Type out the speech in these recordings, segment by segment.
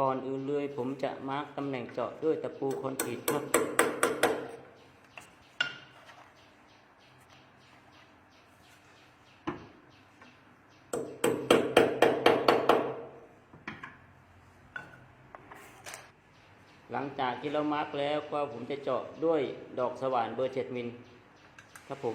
ก่อนอื่นเลยผมจะมาร์กตำแหน่งเจาะด้วยตะปูคอนกรีตครับหลังจากที่เรามาร์กแล้วก็ผมจะเจาะด้วยดอกสว่านเบอร์7มิลครับผม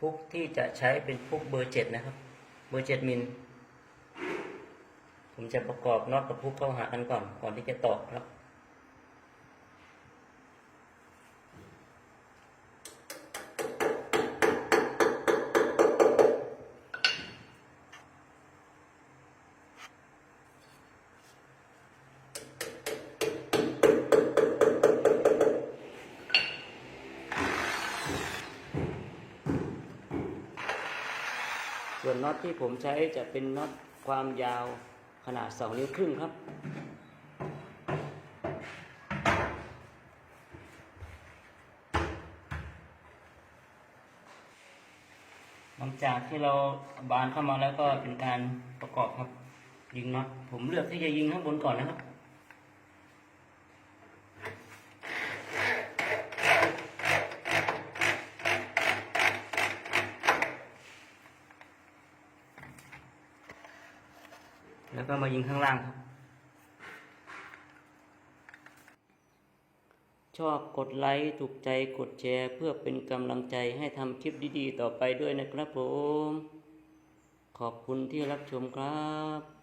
พุกที่จะใช้เป็นพุกเบอร์เจ็ดนะครับ เบอร์เจ็ดมิล ผมจะประกอบน็อตกับพุกเข้าหากันก่อน ก่อนที่จะตอกครับ ส่วนน็อตที่ผมใช้จะเป็นน็อตความยาวขนาด 2 นิ้วครึ่งครับ หลังจากที่เราบานเข้ามาแล้วก็เป็นการประกอบครับ ยิงน็อตผมเลือกที่จะยิงข้างบนก่อนนะครับ แล้วก็มายิงข้างล่างครับ ชอบกดไลค์ถูกใจกดแชร์ เพื่อเป็นกำลังใจให้ทำคลิปดีๆ ต่อไปด้วยนะครับผม ขอบคุณที่รับชมครับ